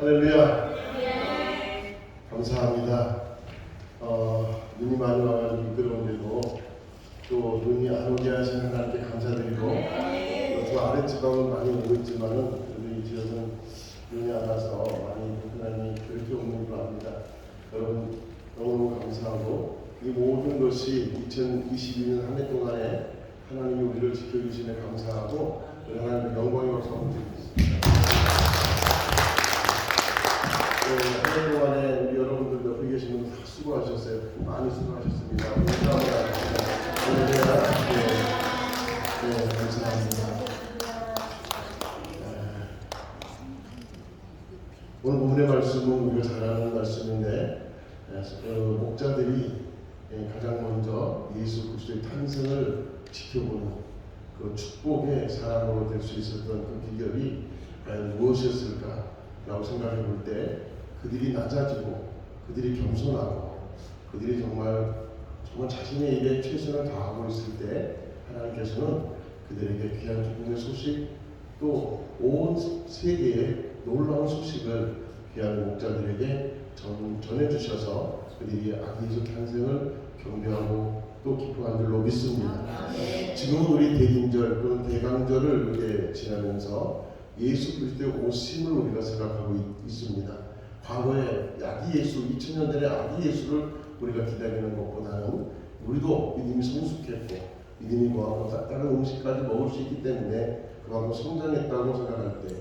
할렐루야. 감사합니다. 어, 눈이 많이 와가지고 미끄러운데도 또 눈이 안 오게 하시는 하나님께 감사드리고 또 아랫지방은 많이 오고 있지만은 그래도 이 지역은 눈이 안 와서 많이 불편함이 그렇게 오는 줄 압니다. 여러분 너무 감사하고 이 모든 것이 2022년 한 해 동안에 하나님이 우리를 지켜주시네 감사하고 하나님의 박수 한번 드리겠습니다. 한해 동안에 우리 여러분들 옆에 계신 분들 다 수고하셨어요. 많이 수고하셨습니다. 감사합니다. 네, 네, 감사합니다. 네. 오늘 본문의 말씀은 우리가 잘 아는 말씀인데 네, 어, 목자들이 예, 가장 먼저 예수 그리스도의 탄생을 지켜보는 그 축복의 사람으로 될 수 있었던 그 비결이 과연 무엇이었을까라고 생각해 볼 때 그들이 낮아지고 그들이 겸손하고 그들이 정말 정말 자신의 일에 최선을 다하고 있을 때 하나님께서는 그들에게 귀한 기쁨의 소식 또 온 세계에 놀라운 소식을 귀한 목자들에게 전, 전해주셔서 그들이 아기 예수 탄생을 경배하고 또 기뻐한 줄로 믿습니다. 지금 우리 대인절 또는 대강절을 이렇게 지나면서 예수 그리스도의 오심을 우리가 생각하고 있, 있습니다. 과거에 아기 예수, 2000년 전에 아기 예수를 우리가 기다리는 것보다는 우리도 믿음이 성숙했고 믿음이 뭐하고 다른 음식까지 먹을 수 있기 때문에 그만큼 성장했다고 생각할 때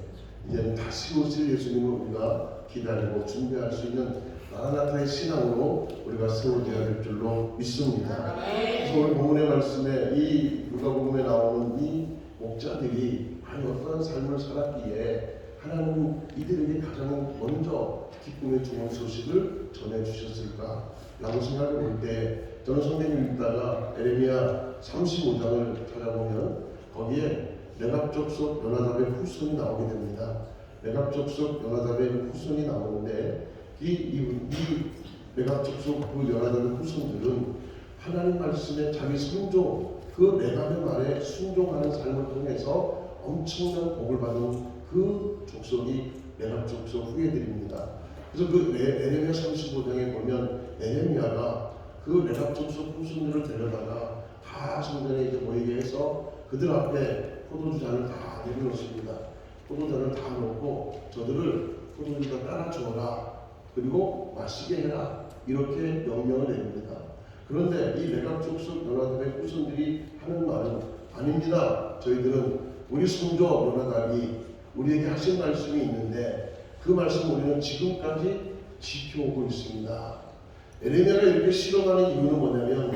이제는 다시 오실 예수님을 우리가 기다리고 준비할 수 있는 마라나타의 신앙으로 우리가 세워져야 될 줄로 믿습니다. 그래서 오늘 본문의 말씀에 이 누가복음에 나오는 이 목자들이 과연 어떤 삶을 살았기에 하나님 이들에게 가장 먼저 기쁨의 좋은 소식을 전해 주셨을까 라고 생각해 볼때 저는 성경을 읽다가 에레미야 35장을 찾아보면 거기에 레갑족속 연하답의 후손이 나오게 됩니다. 레갑족속 연하답의 후손이 나오는데 이, 이, 이 레갑족속 그 연하답의 후손들은 하나님 말씀에 자기 순종 그 레갑의 말에 순종하는 삶을 통해서 엄청난 복을 받은 그 족속이 레갑 족속 후예들입니다. 그래서 그 에- 에레미야 35장에 보면 에레미야가 그 레갑 족속 후손들을 데려다가 다 성전에 이제 모이게 해서 그들 앞에 포도주잔을 다 내려놓습니다. 포도주잔을 다 놓고 저들을 포도주잔 따라 주어라. 그리고 마시게 해라. 이렇게 명령을 내립니다. 그런데 이 레갑 족속 연하들의 후손들이 하는 말은 아닙니다. 저희들은 우리 성조 연하답이 우리에게 하신 말씀이 있는데 그 말씀 우리는 지금까지 지켜오고 있습니다. 에레미야가 이렇게 실험하는 이유는 뭐냐면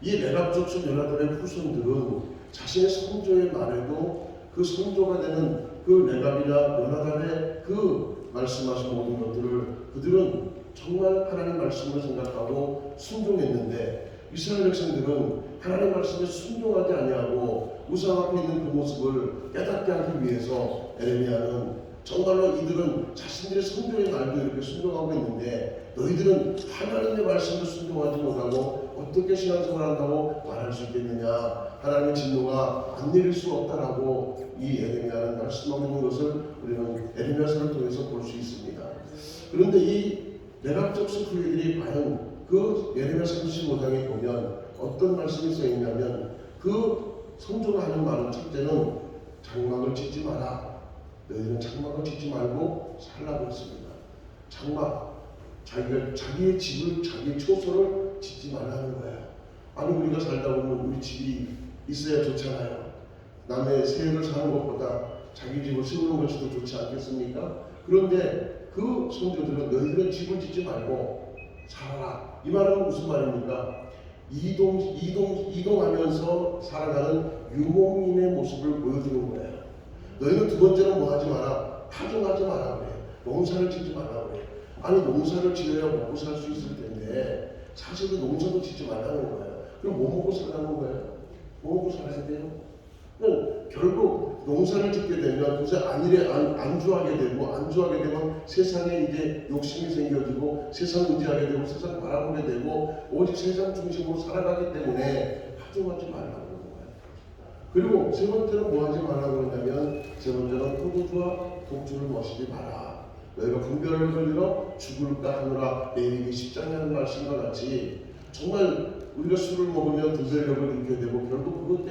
이 레갑 족속 연하들의 후손들은 자신의 성조의 말에도 그 성조가 되는 그 레갑이나 연하답의 그 말씀하신 모든 것들을 그들은 정말 하나님 말씀을 생각하고 순종했는데 이스라엘 백성들은 하나님 말씀에 순종하지 아니하고 우상 앞에 있는 그 모습을 깨닫게 하기 위해서 에레미야는 정말로 이들은 자신들의 성도의 말도 이렇게 순종하고 있는데 너희들은 하나님의 말씀도 순종하지 못하고 어떻게 신앙생활 한다고 말할 수 있겠느냐 하나님의 진노가 안 내릴 수 없다라고 이 에레미야는 말씀하고 있는 것을 우리는 에레미야서를 통해서 볼 수 있습니다. 그런데 이 내각적 스크류들이 과연 그 예레미야 35장에 보면 어떤 말씀이 써 있냐면 그 성조가 하는 말은 첫째는 장막을 짓지 마라. 너희는 장막을 짓지 말고 살라고 했습니다. 장막 자기가 자기의 집을 자기의 초소를 짓지 말라는 거예요. 아니 우리가 살다 보면 우리 집이 있어야 좋잖아요. 남의 세를 사는 것보다 자기 집을 세우는 것이 더 좋지 않겠습니까? 그런데 그 성도들은 너희들은 집을 짓지 말고 살아라. 이 말은 무슨 말입니까? 이동 이동 이동하면서 살아가는 유목민의 모습을 보여주는 거예요. 너희는 두 번째는 뭐 하지 마라. 파종하지 마라 그래. 농사를 짓지 마라 그래. 아니 농사를 지어야 먹고 살 수 있을 텐데 사실은 농사도 짓지 말라는 거예요. 그럼 뭐 먹고 살라는 거예요? 뭐 먹고 살아야 돼요? 그럼 결국 농사를 짓게 되면 그새 안일에 안, 안주하게 되고 안주하게 되면 세상에 이제 욕심이 생겨지고 세상 의지하게 되고 세상 바라보게 되고 오직 세상 중심으로 살아가기 때문에 파종하지 말라고 그러는 거예요. 그리고 세 번째는 뭐 하지 말라고 그러냐면 세 번째는 포도주와 독주를 마시지 마라. 너희가 분별을 걸리러 죽을까 하노라 내일이 십장에 하는 말씀과 같이 정말 우리가 술을 먹으면 분별력을 잃게 되고 결국 그것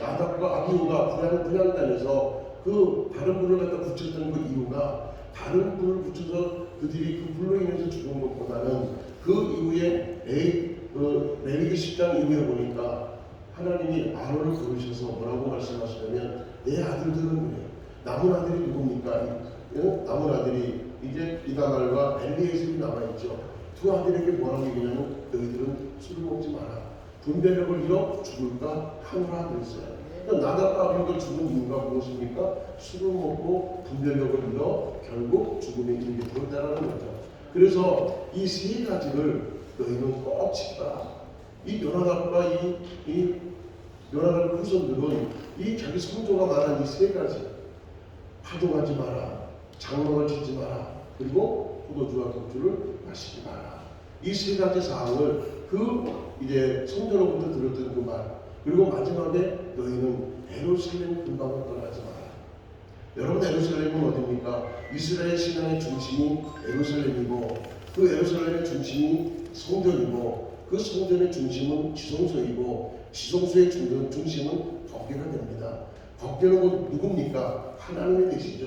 나답과 아비후가 분양 분양단에서 그 다른 분을 갖다 붙였던 그 이유가 다른 분을 붙여서 그들이 그 불로 인해서 죽은 것보다는 그 이후에 레이 그 레위기 10장 이후에 보니까 하나님이 아론을 부르셔서 뭐라고 말씀하시냐면 내 아들들은 그래요. 남은 아들이 누굽니까? 예? 남은 아들이 이제 이다말과 엘리에셀이 남아있죠. 두 아들에게 뭐라고 얘기냐면 너희들은 술을 먹지 마라. 분별력을 잃어 죽을까 하노라 그랬어요. 나답과 아비가 죽은 이유가 무엇입니까? 술을 먹고 분별력을 잃어 결국 죽음에 이르게 되었다는 거죠. 그래서 이 세 가지를 너희는 꼭 지켜라. 이 요나답과 이, 이 요나답 후손들은 이 자기 성조가 말한 이 세 가지 파종하지 마라, 장막을 짓지 마라, 그리고 포도주와 독주를 마시지 마라. 이 세 가지 사항을 그 이제 성전으로부터 들었던 그 말, 그리고 마지막에 너희는 에루살렘 근방을 떠나지 마라. 여러분 에루살렘은 어디입니까? 이스라엘 신앙의 중심이 에루살렘이고 그 에루살렘의 중심이 성전이고 그 성전의 중심은 지성소이고 지성소의 중심, 중심은 법궤가 됩니다. 법궤는 곧 누굽니까? 하나님의 뜻이죠.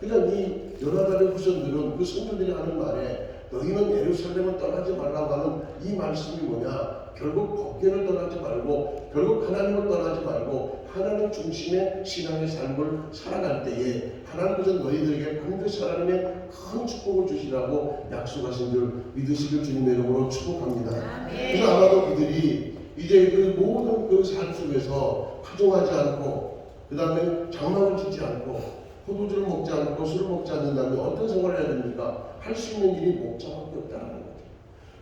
그러니까 이 요나단의 후손들은 그 성도들이 하는 말에 너희는 예루살렘을 떠나지 말라고 하는 이 말씀이 뭐냐? 결국 법궤를 떠나지 말고 결국 하나님을 떠나지 말고 하나님 중심의 신앙의 삶을 살아갈 때에 하나님께서 너희들에게 반드시 하나님의 큰 축복을 주시라고 약속하신 줄 믿으시길 주님의 이름으로 축복합니다. 그래서 아마도 그들이 이제 그 모든 그 삶 속에서 파종하지 않고 그 다음에 장막을 짓지 않고 포도주를 먹지 않고 술을 먹지 않는다면 어떤 생활을 해야 됩니까? 할 수 있는 일이 목자밖에 없다는.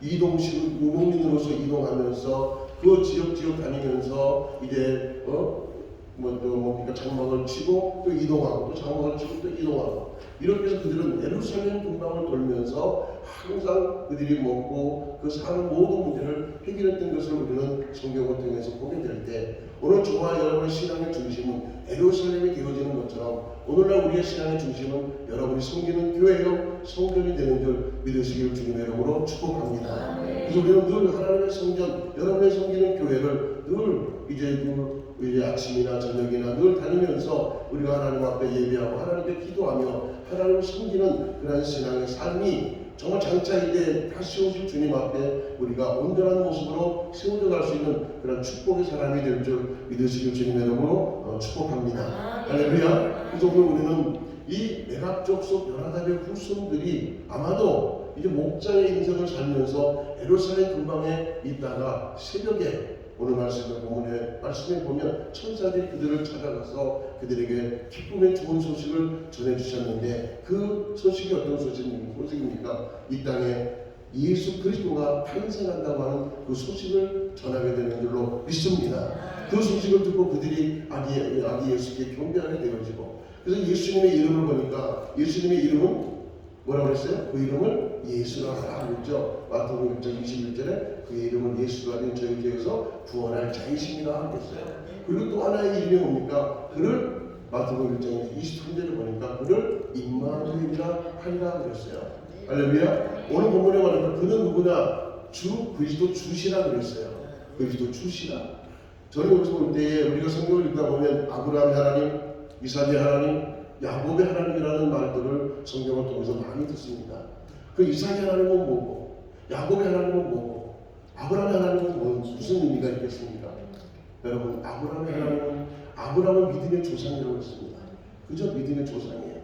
이동식 유목민으로서 이동하면서 그 지역 지역 다니면서 이제 어 뭐또 뭡니까 장막을 치고 또 이동하고 또 장막을 치고 또 이동하고. 이렇게 해서 그들은 예루살렘 근방을 돌면서 항상 그들이 먹고 그 사는 모든 문제를 해결했던 것을 우리는 성경을 통해서 보게 될 때 오늘 저와 여러분의 신앙의 중심은 예루살렘이 되어지는 것처럼 오늘날 우리의 신앙의 중심은 여러분이 섬기는 교회요 성전이 되는 줄 믿으시길 주님의 이름으로 축복합니다. 그래서 우리는 늘 하나님의 성전, 여러분의 섬기는 교회를 늘 이제 늘 이제 아침이나 저녁이나 늘 다니면서 우리가 하나님 앞에 예배하고 하나님께 기도하며 하나님을 섬기는 그런 신앙의 삶이 정말 장차일 때 다시 오실 주님 앞에 우리가 온전한 모습으로 세워져 갈 수 있는 그런 축복의 사람이 될 줄 믿으시길 주님의 이름으로 어, 축복합니다. 할렐루야. 그래서 오늘 우리는 이 매각족 속 연하답의 후손들이 아마도 이제 목자의 인생을 살면서 에루살렘 근방에 있다가 새벽에 오늘 말씀을 본문에 말씀에 보면 천사들이 그들을 찾아가서 그들에게 기쁨의 좋은 소식을 전해 주셨는데 그 소식이 어떤 소식입니까? 이 땅에 예수 그리스도가 탄생한다고 하는 그 소식을 전하게 되는 줄로 믿습니다. 그 소식을 듣고 그들이 아기, 아기 예수께 경배하게 되어지고 그래서 예수님의 이름을 보니까 예수님의 이름은 뭐라고 그랬어요? 그 이름을 예수라 하라 그랬죠. 마태복음 6장 21절에 그의 이름은 예수가 된 저희에게서 구원할 자이십니다 하겠어요. 그리고 또 하나의 이름이 뭡니까? 그를 마태복음 1장 23절에 보니까 그를 임마누엘이라 하리라 그랬어요. 할렐루야. 오늘 본문에 말하면 그는 누구냐? 주 그리스도 주시라 그랬어요. 그리스도 주시라. 저는 여기서 볼 때에 우리가 성경을 읽다 보면 아브라함의 하나님, 이삭의 하나님, 야곱의 하나님이라는 말들을 성경을 통해서 많이 듣습니다. 그 이삭의 하나님은 뭐고, 야곱의 하나님은 뭐고, 아브라함의 하나님은 뭐, 무슨 의미가 있겠습니까? 여러분, 아브라함의 하나님은 아브라함은 믿음의 조상이라고 했습니다. 그저 믿음의 조상이에요.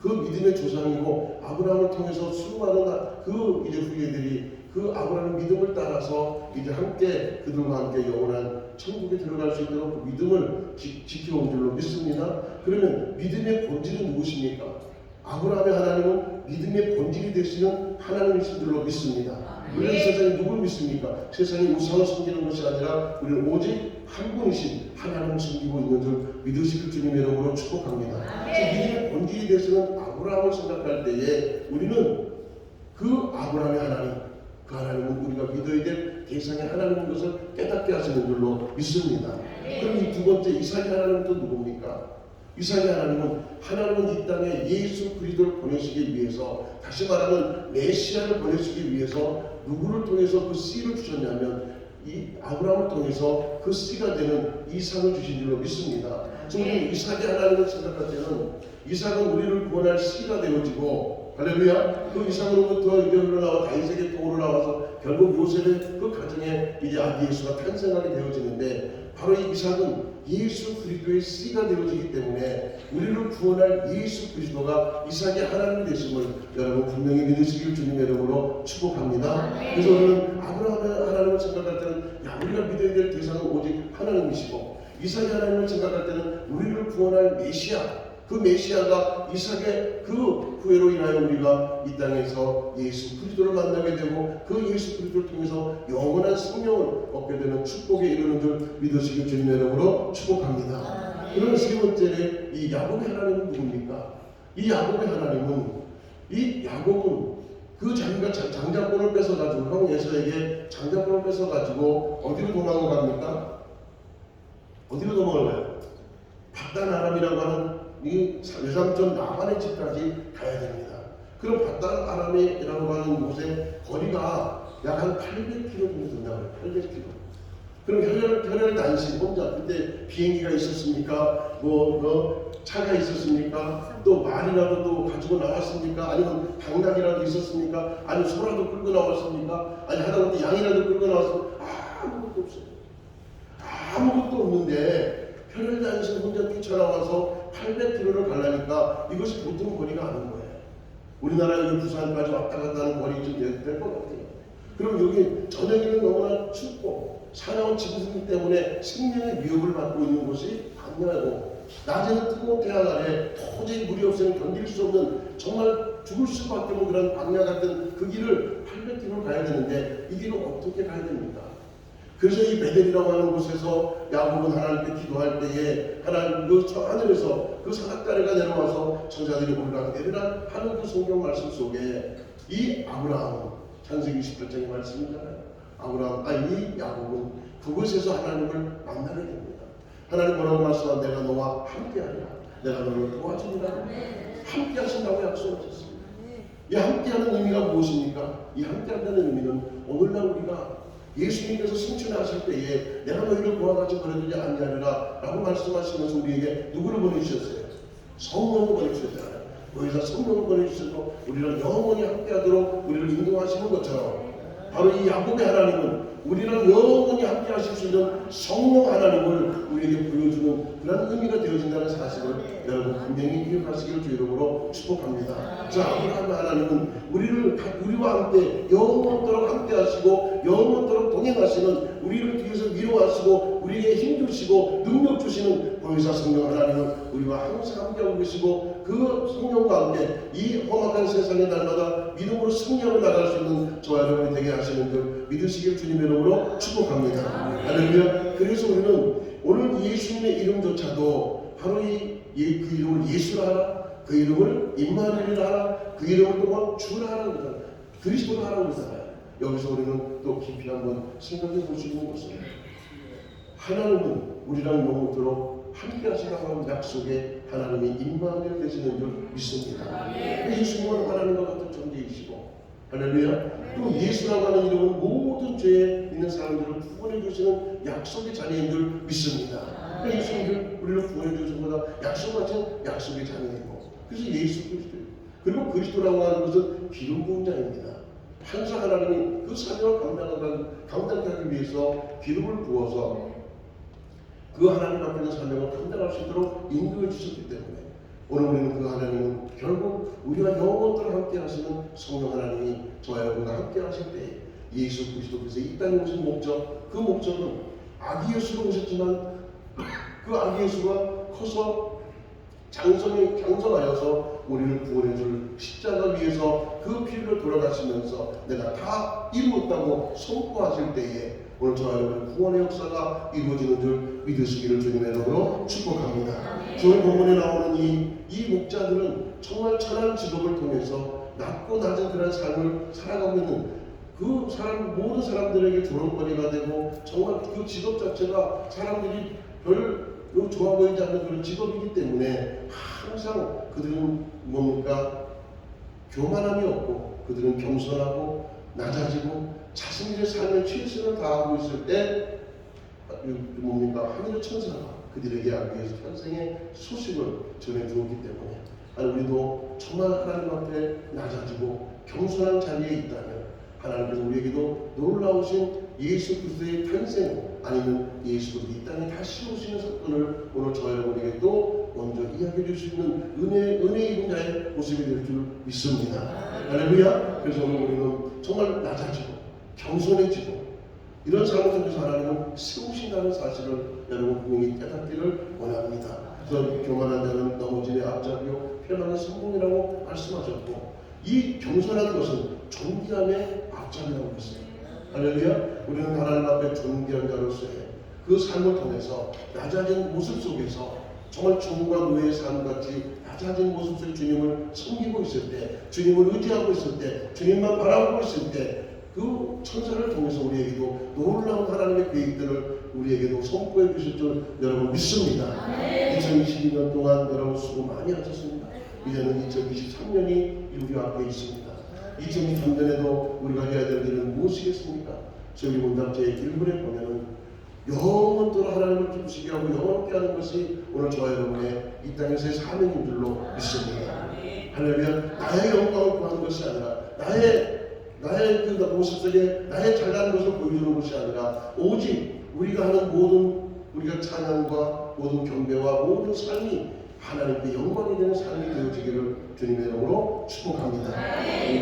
그 믿음의 조상이고 아브라함을 통해서 수많은 그 이제 후예들이 그 아브라함의 믿음을 따라서 이제 함께 그들과 함께 영원한 천국에 들어갈 수 있도록 그 믿음을 지, 지켜온 줄로 믿습니다. 그러면 믿음의 본질은 누구십니까? 아브라함의 하나님은 믿음의 본질이 되시는 하나님이신 줄로 믿습니다. 우리는 세상에 누굴 믿습니까? 세상에 우상을 섬기는 것이 아니라 우리는 오직 한 분이신 하나님을 섬기고 있는 줄 믿으시길 주님의 이름으로 축복합니다. 믿음의 본질이 되시는 아브라함을 생각할 때에 우리는 그 아브라함의 하나님, 그 하나님은 우리가 믿어야 될 대상의 하나님인 것을 깨닫게 하시는 줄로 믿습니다. 그럼 이 두 번째 이삭의 하나님은 또 누굽니까? 이삭이 하나님은 하나님은 이 땅에 예수 그리스도를 보내시기 위해서 다시 말하면 메시아를 보내시기 위해서 누구를 통해서 그 씨를 주셨냐면 이 아브라함을 통해서 그 씨가 되는 이삭을 주신 줄로 믿습니다. 지금 우리 이삭이 하나님을 생각할 때는 이삭은 우리를 구원할 씨가 되어지고 할렐루야 그 이삭으로부터 이제 흘러나와 다윗에게 통으로 나와서 결국 요셉의 그 가정에 이제 아기 예수가 탄생하게 되어지는데 바로 이 이삭은 예수 그리스도의 씨가 되어지기 때문에 우리를 구원할 예수 그리스도가 이삭의 하나님이 되심을 여러분 분명히 믿으시길 주님의 이름으로 축복합니다. 그래서 우리는 아브라함의 하나님을 생각할 때는 야 우리가 믿어야 될 대상은 오직 하나님이시고 이삭의 하나님을 생각할 때는 우리를 구원할 메시아 그 메시아가 이삭의 그 후회로 인하여 우리가 이 땅에서 예수 그리스도를 만나게 되고 그 예수 그리스도를 통해서 영원한 생명을 얻게 되는 축복에 이르는 줄 믿으시길 주님의 이름으로 축복합니다. 그럼 세 번째는 이 야곱의 하나님은 누굽니까? 이 야곱의 하나님은 이 야곱은 그 자기가 장- 장자권을 뺏어가지고 형 예서에게 장자권을 뺏어가지고 어디로 도망을 갑니까? 어디로 도망을 가요? 바단 아람이라고 하는 이 외삼촌 나만의 집까지 가야 됩니다. 그럼 바단 아람이라고 하는 곳의 거리가 약 한 800km 정도 된다고 해요. 800km. 그럼 혈혈, 혈혈 단신 혼자 그때 비행기가 있었습니까? 뭐, 뭐 차가 있었습니까? 또 말이라도 또 가지고 나왔습니까? 아니면 당나귀라도 있었습니까? 아니면 소라도 끌고 나왔습니까? 아니 하다못해 양이라도 끌고 나왔습니까? 아무것도 없어요. 아무것도 없는데 혈혈 단신 혼자 뛰쳐나와서 800km를 가려니까 이것이 보통 거리가 아닌 거예요. 우리나라 여기 부산까지 왔다 갔다 하는 거리 좀될것 같아요. 그럼 여기 저녁에는 너무나 춥고 사나운 지구승 때문에 생명의 위협을 받고 있는 곳이 강렬하고 낮에는 뜨거운 태양 아래 도저히 물이 없으면 견딜 수 없는 정말 죽을 수밖에 없는 그런 광야 같은 그 길을 800km 가야 되는데 이 길을 어떻게 가야 됩니까? 그래서 이 베델이라고 하는 곳에서 야곱은 하나님께 기도할 때에 하나님 그저 하늘에서 그 사각다리가 내려와서 천사들이 올라가 내리라 하는 그 성경 말씀 속에 이 아브라함 창세기 28장의 말씀이잖아요. 아브라함 아이 야곱은 그곳에서 하나님을 만나게 됩니다. 하나님 뭐라고 말씀한 내가 너와 함께하리라. 내가 너를 도와주리라. 함께 하신다고 약속하셨습니다. 이 함께하는 의미가 무엇입니까? 이 함께한다는 의미는 오늘날 우리가 예수님께서 승천하실 때에 내가 너희를 구원하지 버려두지 아니하리라 라고 말씀하시면서 우리에게 누구를 보내주셨어요? 성령을 보내주셨잖아요. 거기서 성령을 보내주셔서 우리를 영원히 함께하도록 우리를 인도하시는 것처럼 바로 이 야곱의 하나님은 우리를 영원히 함께 하실 수 있는 성령 하나님을 우리에게 보여주는 그런 의미가 되어진다는 사실을 여러분 분명히 기억하시기를 주 이름으로 축복합니다. 자, 아브라함 하나님은 우리를 가- 우리와 함께 영원토록 함께 하시고 영원토록 동행하시는 우리를 뒤에서 위로하시고 우리에게 힘 주시고 능력 주시는 보혜사 성령 하나님은 우리와 항상 함께하고 계시고 그 성령과 함께 이 험악한 세상에 날마다 믿음으로 승리하며 나갈 수 있는 저와 여러분이 되게 하시는 줄 믿으시길 주님의 이름으로 축복합니다. 할렐루야. 그래서 우리는 오늘 예수님의 이름조차도 바로 이, 이- 그 이름을 예수라 하라, 그 이름을 임마누엘이라 하라, 그 이름을 또한 주라 하라고 그러잖아요. 그리스도라 하라고 그러잖아요. 여기서 우리는 또 깊이 한번 생각해 볼 수 있는 것은 하나님은 우리랑 영원토록 함께 하시라고 하는 약속에 하나님이 임마누엘 되시는 줄 믿습니다. 예수님은 하나님과 같은 존재이시고 할렐루야. 또 예수라고 하는 이름은 모든 죄에 있는 사람들을 구원해 주시는 약속의 자녀인 줄 믿습니다. 예수님을 우리를 구원해 주신 거다 약속하신 약속의 자녀이고 그래서 예수 그리스도 그리고 그리스도라고 하는 것은 기름 부은 자입니다. 항상 하나님이 그 사명을 감당하기, 감당하기 위해서 기름을 부어서 그 하나님 앞에서 사명을 감당할 수 있도록 인도해 주셨기 때문에 오늘 우리는 그 하나님은 결국 우리와 영원토록 함께 하시는 성령 하나님이 저와 여러분과 함께 하실 때 예수 그리스도께서 이 땅에 오신 목적 그 목적은 아기 예수로 오셨지만 그 아기 예수가 커서 장성이 장성하여서 우리를 구원해 줄 십자가 위에서 그 피를 돌아가시면서 내가 다 이루었다고 선포하실 때에 오늘 저와 여러분 구원의 역사가 이루어지는 줄 믿으시기를 주님의 이름으로 축복합니다. 오늘 본문에 나오는 이, 이 목자들은 정말 천한 직업을 통해서 낮고 낮은 그런 삶을 살아가고 있는 그 사람 모든 사람들에게 조롱거리가 되고 정말 그 직업 자체가 사람들이 별 그리고 좋아 보이지 않는 그런 직업이기 때문에 항상 그들은 뭡니까? 교만함이 없고 그들은 겸손하고 낮아지고 자신들의 삶의 최선을 다하고 있을 때 뭡니까? 하늘의 천사가 그들에게 하기 위해서 탄생의 소식을 전해 주었기 때문에 하나님 우리도 정말 하나님 앞에 낮아지고 겸손한 자리에 있다면 하나님께서 우리에게도 놀라우신 예수 그리스도의 탄생 아니면 예수 그리스도 이 땅에 다시 오시는 사건을 오늘 저 여러분에게도 먼저 이야기해 줄 수 있는 은혜 은혜 입은 자의 모습이 될 줄 믿습니다. 할렐루야. 그래서 오늘 우리는 정말 낮아지고 겸손해지고 이런 삶을 통해서 하나님은 세우신다는 사실을 여러분 분명히 깨닫기를 원합니다. 그래서 교만한 자는 넘어짐의 앞잡이요 편안한 성공이라고 말씀하셨고 이 겸손한 것은 존귀함의 앞잡이라고 했어요. 할렐루야. 우리는 하나님 앞에 존귀한 자로서의 그 삶을 통해서 낮아진 모습 속에서 정말 주님과 노예의 삶같이 낮아진 모습 속에 주님을 섬기고 있을 때 주님을 의지하고 있을 때 주님만 바라보고 있을 때 그 천사를 통해서 우리에게도 놀라운 하나님의 계획들을 우리에게도 선포해 주실 줄 여러분 믿습니다. 2022년 동안 여러분 수고 많이 하셨습니다. 이제는 2023년이 우리 앞에 있습니다. 2023년에도 우리가 해야 될 일은 무엇이겠습니까? 저희 문답제 1분에 보면은 영원토록 하나님을 기쁘시게 하고 영원롭게 하는 것이 오늘 저와 여러분의 이 땅에서의 사명인 줄로 믿습니다. 할렐루야. 나의 영광을 구하는 것이 아니라 나의 나의 그 모습 속에 나의 잘난 것을 보여주는 것이 아니라 오직 우리가 하는 모든 우리가 찬양과 모든 경배와 모든 삶이 하나님께 영광이 되는 삶이 되어지기를 주님의 이름으로 축복합니다.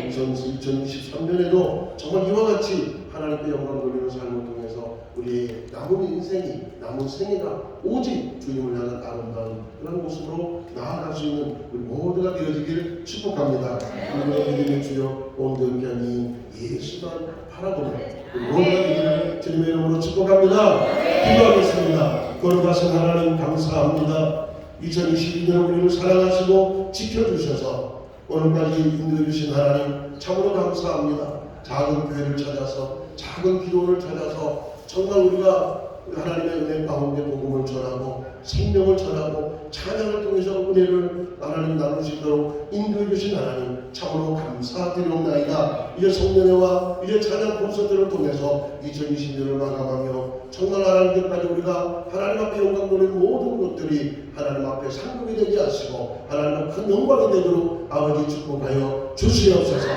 2023년에도 정말 이와 같이 하나님께 영광 돌리는 삶을 통해서 우리의 남은 인생이 남은 생애가 오직 주님을 향한 아름다운 그런 모습으로 나아갈 수 있는 우리 모두가 되어지기를 축복합니다. 우리의 믿음의 주여 온전히 예수만 바라보는 우리 모두가 되기를 주님의 이름으로 축복합니다. 기도하겠습니다. 거룩하신 하나님 감사합니다. 2022년 우리를 사랑하시고 지켜주셔서 오늘까지 인도해 주신 하나님 참으로 감사합니다. 작은 교회를 찾아서 작은 기도를 찾아서 정말 우리가 하나님의 은혜 가운데 복음을 전하고 생명을 전하고 찬양을 통해서 은혜를 하나님 나누시도록 인도해 주신 하나님 참으로 감사드리옵나이다. 이제 성년회와 이제 찬양 콘서트를 통해서 2020년을 마감하며 정말 하나님께까지 우리가 하나님 앞에 영광 돌리는 모든 것들이 하나님 앞에 상급이 되게 하시고 하나님 큰 영광이 되도록 아버지 축복하여 주시옵소서.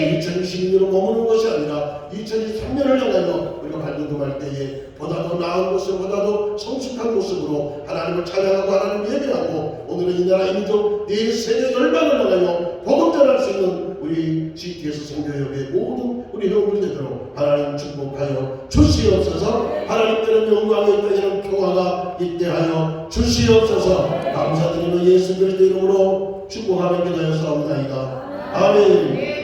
2022년으로 머무는 것이 아니라 2023년을 향하여 우리가 발돋움할 때에 보다 더 나은 모습, 보다 더 성숙한 모습으로 하나님을 찬양하고 하나님을 예배하고 오늘은 이 나라 민족 내 세계 열방을 향하여 복음 전할 수 있는 우리 GTS 성교협의 모든 우리 되도록 하나님 축복하여 주시옵소서. 하나님께는 영광의 땅에는 평화가 있게 하여 주시옵소서. 감사드리는 예수 그리스도 이름으로 축복하며 기도하였사옵나이다. 아멘